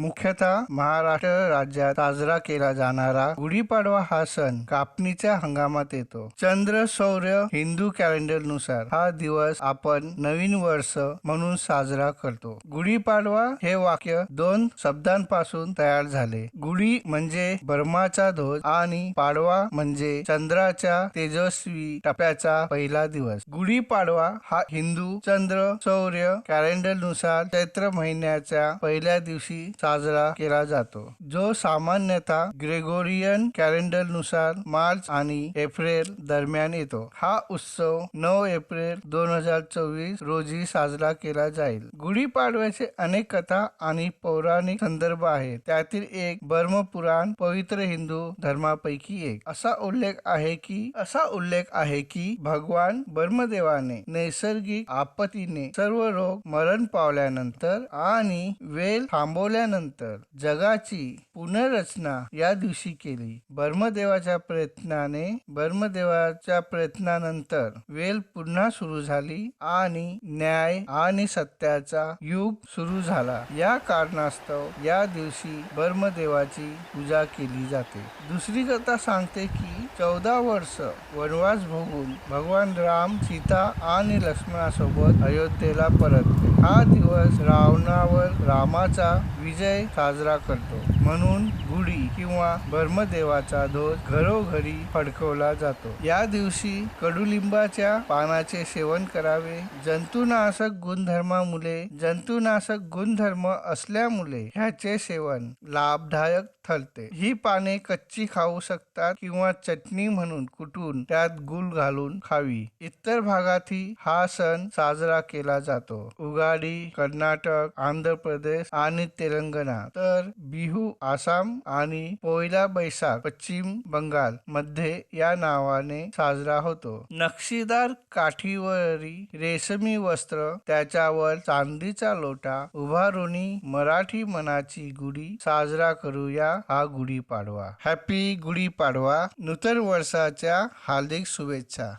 मुख्यतः महाराष्ट्र राज्यात साजरा केला जाणारा गुढीपाडवा हा सण कापणीच्या हंगामात येतो. चंद्र सौर्य हिंदू कॅलेंडरनुसार हा दिवस आपण नवीन वर्ष म्हणून साजरा करतो. गुढीपाडवा हे वाक्य दोन शब्दांपासून तयार झाले. गुढी म्हणजे बर्माचा ध्वज आणि पाडवा म्हणजे चंद्राच्या तेजस्वी टप्प्याचा पहिला दिवस. गुढीपाडवा हा हिंदू चंद्र सौर्य कॅलेंडरनुसार चैत्र महिन्याच्या पहिल्या दिवशी साजरा केला जातो जो सामान्यतः ग्रेगोरियन कॅलेंडरनुसार मार्च आणि एप्रिल दरम्यान येतो. हा उत्सव नऊ एप्रिल दोन हजार चोवीस रोजी साजरा केला जाईल. गुढीपाडव्याचे अनेक कथा आणि पौराणिक संदर्भ आहेत. त्यातील एक बर्मपुराण पवित्र हिंदू धर्मापैकी एक. असा उल्लेख आहे की असा उल्लेख आहे की भगवान ब्रह्मदेवाने नैसर्गिक आपत्तीने सर्व रोग मरण पावल्यानंतर आणि वेल थांबवल्यानंतर त्यानंतर जगाची पुनर्रचना या दिवशी केली. ब्रह्मदेवाच्या प्रयत्नाने ब्रह्मदेवाच्या प्रयत्नानंतर वेल पुन्हा सुरू झाली आणि न्याय आणि सत्याचा युग सुरू झाला. या कारणास्तव या दिवशी ब्रह्मदेवाची पूजा केली जाते. दुसरी कथा सांगते की चौदा वर्ष वनवास भोगून भगवान राम सीता आणि लक्ष्मणासोबत अयोध्येला परतले. हा दिवस रावणावर रामाचा विजय साजरा करतो. म्हणून गुढी किंवा ब्रह्मदेवाचा ध्वज घरोघरी फडकवला जातो. या दिवशी कडुलिंबाच्या पानाचे सेवन करावे. जंतुनाशक गुणधर्मामुळे जंतुनाशक गुणधर्म असल्यामुळे ह्याचे सेवन लाभदायक ठरते. ही पाने कच्ची खाऊ शकतात किंवा चटणी म्हणून कुटून त्यात गुळ घालून खावी. इतर भागातही हा सण साजरा केला जातो. उगाडी कर्नाटक आंध्र प्रदेश आणि तेलंगणा. तर बिहू आसाम आणि पोयला बैसाख पश्चिम बंगाल मध्ये या नावाने साजरा होतो. नक्षीदार काठीवरी रेशमी वस्त्र त्याच्यावर चांदीचा लोटा उभारुणी मराठी मनाची गुढी साजरा करूया हा गुढीपाडवा. हॅपी गुढीपाडवा. नूतन वर्षाच्या हार्दिक शुभेच्छा.